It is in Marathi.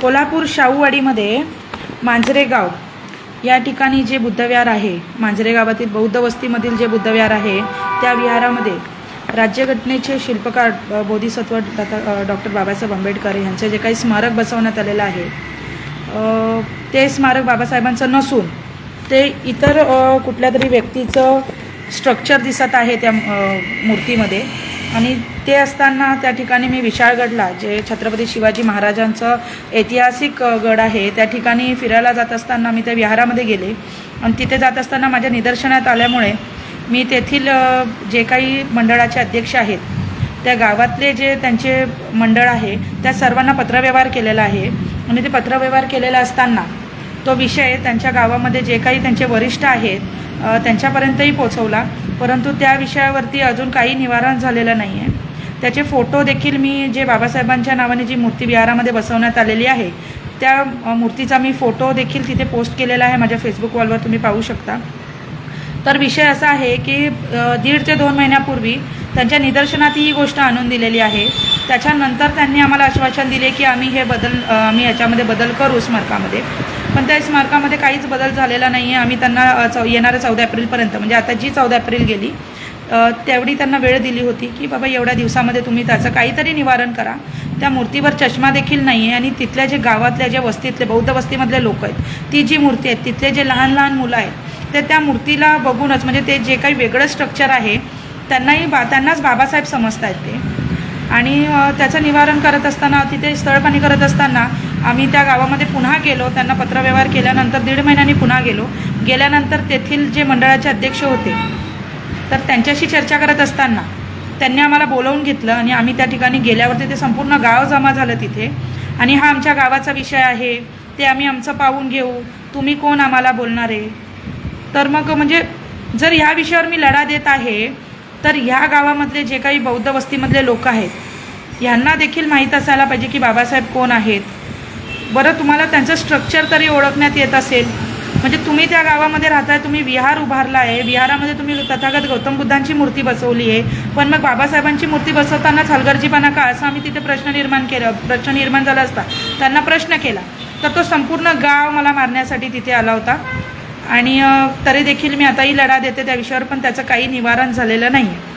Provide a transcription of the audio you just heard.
कोल्हापूर शाहूवाडीमध्ये मांजरेगाव या ठिकाणी जे बुद्धविहार आहे मांजरे गावातील बौद्ध वस्तीमधील जे बुद्धविहार आहे त्या विहारामध्ये राज्यघटनेचे शिल्पकार बोधिसत्व डॉ डॉक्टर बाबासाहेब आंबेडकर यांचे जे काही स्मारक बसवण्यात आलेलं आहे ते स्मारक बाबासाहेबांचं नसून ते इतर कुठल्या तरी व्यक्तीचं स्ट्रक्चर दिसत आहे त्या मूर्तीमध्ये. आणि ते असताना त्या ठिकाणी मी विशाळगडला जे छत्रपती शिवाजी महाराजांचं ऐतिहासिक गड आहे त्या ठिकाणी फिरायला जात असताना मी त्या विहारामध्ये गेले. आणि तिथे जात असताना माझ्या निदर्शनात आल्यामुळे मी तेथील जे काही मंडळाचे अध्यक्ष आहेत त्या गावातले जे त्यांचे मंडळ आहे त्या सर्वांना पत्रव्यवहार केलेला आहे. आणि ते पत्रव्यवहार केलेला असताना तो विषय त्यांच्या गावामध्ये जे काही त्यांचे वरिष्ठ आहेत त्यांच्यापर्यंतही पोचवला परंतु त्या विषयावरती अजून काही निवारण झालेलं नाही आहे त्याचे फोटो देखील मी जे बाबासाहेबांच्या नावाने जी मूर्ती विहारामध्ये बसवण्यात आलेली आहे त्या मूर्तीचा मी फोटो देखील तिथे पोस्ट केलेला आहे माझ्या फेसबुक वॉलवर तुम्ही पाहू शकता. तर विषय असा आहे की दीड ते दोन महिन्यापूर्वी त्यांच्या निदर्शनात ही गोष्ट आणून दिलेली आहे. त्याच्यानंतर त्यांनी आम्हाला आश्वासन दिले की आम्ही हे बदल आम्ही याच्यामध्ये बदल करू स्मारकामध्ये. पण त्या स्मारकामध्ये काहीच बदल झालेला नाही आहे आम्ही त्यांना चौ येणाऱ्या चौदा एप्रिलपर्यंत म्हणजे आता जी चौदा एप्रिल गेली तेवढी त्यांना वेळ दिली होती की बाबा एवढ्या दिवसामध्ये तुम्ही त्याचं काहीतरी निवारण करा. त्या मूर्तीवर चष्मा देखील नाही आहे आणि तिथल्या जे गावातल्या ज्या वस्तीतले बौद्ध वस्तीमधले लोक आहेत ती जी मूर्ती आहेत तिथले जे लहान लहान मुलं आहेत ते त्या मूर्तीला बघूनच म्हणजे ते जे काही वेगळं स्ट्रक्चर आहे त्यांनाही बा त्यांनाच बाबासाहेब समजत आहेत ते. आणि त्याचं निवारण करत असताना तिथे स्थळपाणी करत असताना आम्ही त्या गावामध्ये पुन्हा गेलो. त्यांना पत्रव्यवहार केल्यानंतर दीड महिन्यांनी पुन्हा गेलो. गेल्यानंतर तेथील जे मंडळाचे अध्यक्ष होते तर त्यांच्याशी चर्चा करत असताना त्यांनी आम्हाला बोलवून घेतलं आणि आम्ही त्या ठिकाणी गेल्यावरती ते संपूर्ण गाव जमा झालं तिथे. आणि हा आमच्या गावाचा विषय आहे. ते आम्ही आमचं पाहून घेऊ. तुम्ही कोण आम्हाला बोलणार? आहे तर मग म्हणजे जर ह्या विषयावर मी लढा देत आहे तर ह्या गावामधले जे काही बौद्ध वस्तीमधले लोक आहेत यांना देखील माहीत असायला पाहिजे की बाबासाहेब कोण आहेत. बरं तुम्हाला त्यांचं स्ट्रक्चर तरी ओळखण्यात येत असेल. म्हणजे तुम्ही त्या गावामध्ये राहताय तुम्ही विहार उभारला आहे. विहारामध्ये तुम्ही तथागत गौतम बुद्धांची मूर्ती बसवली आहे. पण मग बाबासाहेबांची मूर्ती बसवतानाच हलगर्जीपणा का? असा आम्ही तिथे प्रश्न निर्माण केला. प्रश्न निर्माण झाला असता त्यांना प्रश्न केला. तर तो संपूर्ण गाव मला मारण्यासाठी तिथे आला होता. आणि तरी देखील मी आताही लढा देते त्या विषयावर पण त्याचं काही निवारण झालेलं नाही आहे